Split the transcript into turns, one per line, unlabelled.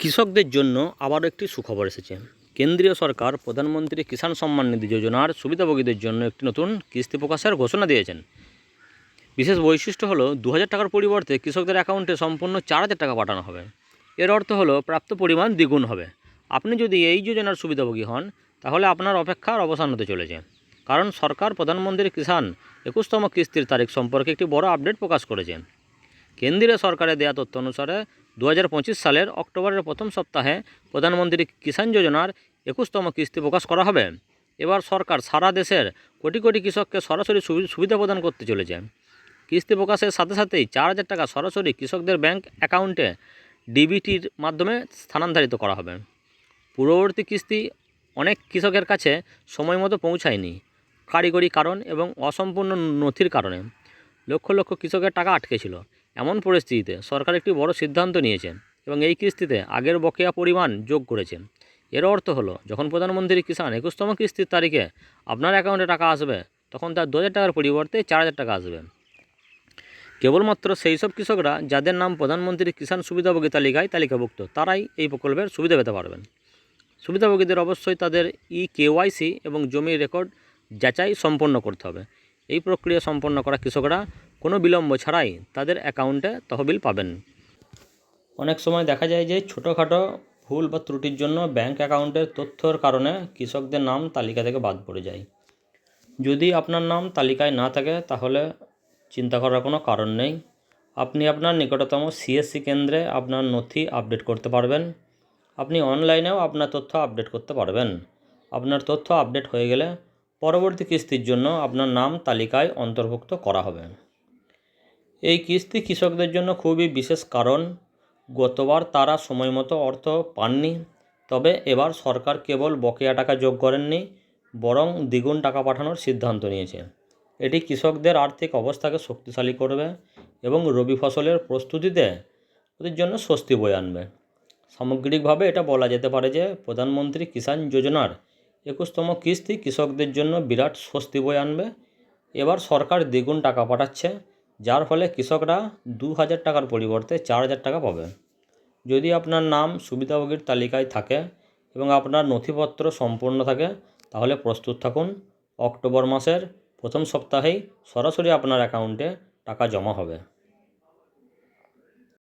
কৃষকদের জন্য আবারও একটি সুখবর এসেছে। কেন্দ্রীয় সরকার প্রধানমন্ত্রী কিষাণ সম্মান নিধি যোজনার সুবিধাভোগীদের জন্য একটি নতুন কিস্তি প্রকাশের ঘোষণা দিয়েছেন। বিশেষ বৈশিষ্ট্য হলো দু হাজার টাকার পরিবর্তে কৃষকদের অ্যাকাউন্টে সম্পূর্ণ চার হাজার টাকা পাঠানো হবে। এর অর্থ হলো, প্রাপ্ত পরিমাণ দ্বিগুণ হবে। আপনি যদি এই যোজনার সুবিধাভোগী হন, তাহলে আপনার অপেক্ষার অবসান হতে চলেছে। কারণ সরকার প্রধানমন্ত্রী কিষাণ একুশতম কিস্তির তারিখ সম্পর্কে একটি বড় আপডেট প্রকাশ করেছে। কেন্দ্রীয় সরকারের দেওয়া তথ্য অনুসারে দু হাজার পঁচিশ সালের অক্টোবরের প্রথম সপ্তাহে প্রধানমন্ত্রী কিষাণ যোজনার একুশতম কিস্তি প্রকাশ করা হবে। এবার সরকার সারা দেশের কোটি কোটি কৃষককে সরাসরি সুবি- সুবিধা প্রদান করতে চলেছে। কিস্তি প্রকাশের সাথে সাথেই চার হাজার টাকা সরাসরি কৃষকদের ব্যাংক অ্যাকাউন্টে ডিবিটির মাধ্যমে স্থানান্তরিত করা হবে। পূর্ববর্তী কিস্তি অনেক কৃষকের কাছে সময় মতো পৌঁছায়নি, কারিগরি কারণ এবং অসম্পূর্ণ নথির কারণে। লক্ষ লক্ষ কৃষকের টাকা আটকে ছিল। এমন পরিস্থিতিতে সরকার একটি বড় সিদ্ধান্ত নিয়েছেন এবং এই কিস্তিতে আগের বকেয়া পরিমাণ যোগ করেছেন। এর অর্থ হলো, যখন প্রধানমন্ত্রী কিষাণ একুশতম কিস্তির তারিখে আপনার অ্যাকাউন্টে টাকা আসবে, তখন তার দু হাজার টাকার পরিবর্তে চার হাজার টাকা আসবে। কেবলমাত্র সেই সব কৃষকরা যাদের নাম প্রধানমন্ত্রী কিষাণ সুবিধাভোগী তালিকায় তালিকাভুক্ত, তারাই এই প্রকল্পের সুবিধা পেতে পারবেন। সুবিধাভোগীদের অবশ্যই তাদের ই কেওয়াইসি এবং জমির রেকর্ড যাচাই সম্পন্ন করতে হবে। এই প্রক্রিয়া সম্পন্ন করা কৃষকরা কোনো বিলম্ব ছাড়াই তাদের অ্যাকাউন্টে তহবিল পাবেন। অনেক সময় দেখা যায় যে ছোটোখাটো ভুল বা ত্রুটির জন্য ব্যাংক অ্যাকাউন্টের তথ্যর কারণে কৃষকদের নাম তালিকা থেকে বাদ পড়ে যায়। যদি আপনার নাম তালিকায় না থাকে, তাহলে চিন্তা করার কোনো কারণ নেই। আপনি আপনার নিকটতম সিএসসি কেন্দ্রে আপনার নথি আপডেট করতে পারবেন। আপনি অনলাইনেও আপনার তথ্য আপডেট করতে পারবেন। আপনার তথ্য আপডেট হয়ে গেলে পরবর্তী কিস্তির জন্য আপনার নাম তালিকায় অন্তর্ভুক্ত করা হবে। এই কিস্তি কৃষকদের জন্য খুবই বিশেষ কারণ। গতবার তারা সময় মতো অর্থ পাননি, তবে এবার সরকার কেবল বকেয়া টাকা যোগ করেননি, বরং দ্বিগুণ টাকা পাঠানোর সিদ্ধান্ত নিয়েছে। এটি কৃষকদের আর্থিক অবস্থাকে শক্তিশালী করবে এবং রবি ফসলের প্রস্তুতিতে ওদের জন্য স্বস্তি বয়ে আনবে। সামগ্রিকভাবে এটা বলা যেতে পারে যে প্রধানমন্ত্রী কিষাণ যোজনার একুশতম কিস্তি কৃষকদের জন্য বিরাট স্বস্তি বয়ে আনবে। এবার সরকার দ্বিগুণ টাকা পাঠাচ্ছে, যার ফলে কৃষকরা দু হাজার টাকার পরিবর্তে চার হাজার টাকা পাবে। যদি আপনার নাম সুবিধাভোগীর তালিকায় থাকে এবং আপনার নথিপত্র সম্পূর্ণ থাকে, তাহলে প্রস্তুত থাকুন। অক্টোবর মাসের প্রথম সপ্তাহেই সরাসরি আপনার অ্যাকাউন্টে টাকা জমা হবে।